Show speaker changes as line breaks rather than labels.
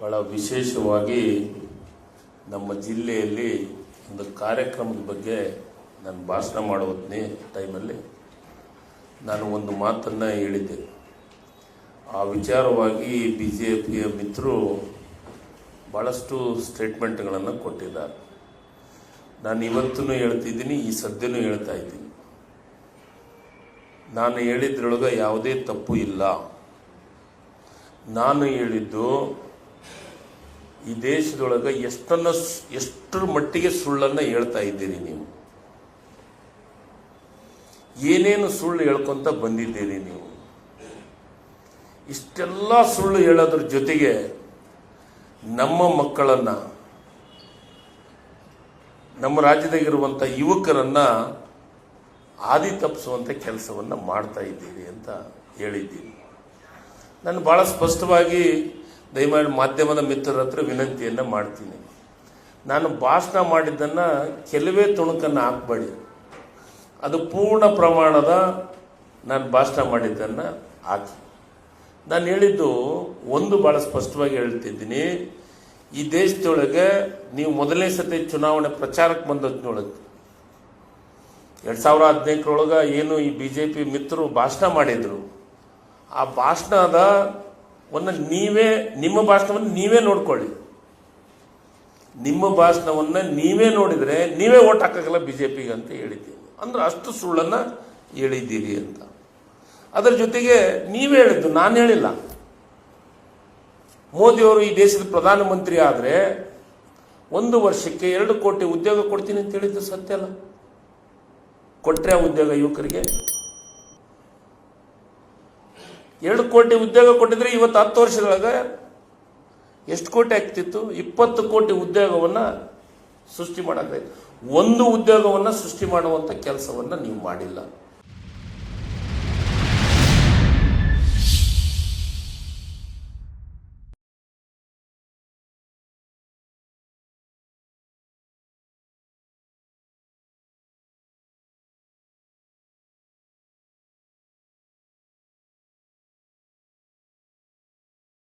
ಭಾಳ ವಿಶೇಷವಾಗಿ ನಮ್ಮ ಜಿಲ್ಲೆಯಲ್ಲಿ ಒಂದು ಕಾರ್ಯಕ್ರಮದ ಬಗ್ಗೆ ನಾನು ಭಾಷಣ ಮಾಡೋ ಟೈಮಲ್ಲಿ ನಾನು ಒಂದು ಮಾತನ್ನು ಹೇಳಿದ್ದೆ. ಆ ವಿಚಾರವಾಗಿ ಬಿ ಜೆ ಪಿಯ ಮಿತ್ರರು ಭಾಳಷ್ಟು ಸ್ಟೇಟ್ಮೆಂಟ್ಗಳನ್ನು ಕೊಟ್ಟಿದ್ದಾರೆ. ನಾನು ಇವತ್ತೂ ಹೇಳ್ತಿದ್ದೀನಿ, ಈ ಸದ್ಯನೂ ಹೇಳ್ತಾ ಇದ್ದೀನಿ. ನಾನು ಹೇಳಿದ್ರೊಳಗೆ ಯಾವುದೇ ತಪ್ಪು ಇಲ್ಲ. ನಾನು ಹೇಳಿದ್ದು, ಈ ದೇಶದೊಳಗೆ ಎಷ್ಟನ್ನ ಎಷ್ಟರ ಮಟ್ಟಿಗೆ ಸುಳ್ಳನ್ನು ಹೇಳ್ತಾ ಇದ್ದೀರಿ ನೀವು? ಏನೇನು ಸುಳ್ಳು ಹೇಳ್ಕೊಂತ ಬಂದಿದ್ದೀರಿ ನೀವು? ಇಷ್ಟೆಲ್ಲ ಸುಳ್ಳು ಹೇಳೋದ್ರ ಜೊತೆಗೆ ನಮ್ಮ ಮಕ್ಕಳನ್ನ, ನಮ್ಮ ರಾಜ್ಯದಾಗಿರುವಂಥ ಯುವಕರನ್ನ ಆದಿ ತಪ್ಪಿಸುವಂಥ ಕೆಲಸವನ್ನು ಮಾಡ್ತಾ ಇದ್ದೀರಿ ಅಂತ ಹೇಳಿದ್ದೀನಿ. ನಾನು ಭಾಳ ಸ್ಪಷ್ಟವಾಗಿ ದಯಮಾಡಿ ಮಾಧ್ಯಮದ ಮಿತ್ರರ ಹತ್ರ ವಿನಂತಿಯನ್ನು ಮಾಡ್ತೀನಿ. ನಾನು ಭಾಷಣ ಮಾಡಿದ್ದನ್ನು ಕೆಲವೇ ತುಣುಕನ್ನು ಹಾಕಬೇಡಿ. ಅದು ಪೂರ್ಣ ಪ್ರಮಾಣದ ನಾನು ಭಾಷಣ ಮಾಡಿದ್ದನ್ನು ಹಾಕಿ. ನಾನು ಹೇಳಿದ್ದು ಒಂದು ಭಾಳ ಸ್ಪಷ್ಟವಾಗಿ ಹೇಳ್ತಿದ್ದೀನಿ. ಈ ದೇಶದೊಳಗೆ ನೀವು ಮೊದಲನೇ ಸತಿ ಚುನಾವಣೆ ಪ್ರಚಾರಕ್ಕೆ ಬಂದದ್ನೊಳಗೆ ಎರಡು ಸಾವಿರ ಹದಿನೆಂಟರೊಳಗೆ ಏನು ಈ ಬಿ ಜೆ ಪಿ ಮಿತ್ರರು ಭಾಷಣ ಮಾಡಿದರು ಆ ಭಾಷಣದ ಒಂದು ನೀವೇ, ನಿಮ್ಮ ಭಾಷಣವನ್ನು ನೀವೇ ನೋಡ್ಕೊಳ್ಳಿ. ನಿಮ್ಮ ಭಾಷಣವನ್ನು ನೀವೇ ನೋಡಿದರೆ ನೀವೇ ಓಟ್ ಹಾಕೋಕ್ಕಲ್ಲ ಬಿ ಜೆ ಪಿಗೆ ಅಂತ ಹೇಳಿದ್ದೀನಿ ಅಂದ್ರೆ ಅಷ್ಟು ಸುಳ್ಳನ್ನು ಹೇಳಿದ್ದೀರಿ ಅಂತ. ಅದರ ಜೊತೆಗೆ ನೀವೇ ಹೇಳಿದ್ದು, ನಾನು ಹೇಳಿಲ್ಲ. ಮೋದಿಯವರು ಈ ದೇಶದ ಪ್ರಧಾನಮಂತ್ರಿ ಆದರೆ ಒಂದು ವರ್ಷಕ್ಕೆ ಎರಡು ಕೋಟಿ ಉದ್ಯೋಗ ಕೊಡ್ತೀನಿ ಅಂತ ಹೇಳಿದ್ದು ಸತ್ಯ ಅಲ್ಲ. ಕೊಟ್ಟರೆ ಉದ್ಯೋಗ ಯುವಕರಿಗೆ ಎರಡು ಕೋಟಿ ಉದ್ಯೋಗ ಕೊಟ್ಟಿದ್ರೆ ಇವತ್ತು ಹತ್ತು ವರ್ಷದೊಳಗೆ ಎಷ್ಟು ಕೋಟಿ ಆಗ್ತಿತ್ತು? ಇಪ್ಪತ್ತು ಕೋಟಿ ಉದ್ಯೋಗವನ್ನು ಸೃಷ್ಟಿ ಮಾಡೋಕ್ಕಾಯ್ತು. ಒಂದು ಉದ್ಯೋಗವನ್ನು ಸೃಷ್ಟಿ ಮಾಡುವಂಥ ಕೆಲಸವನ್ನು ನೀವು ಮಾಡಿಲ್ಲ.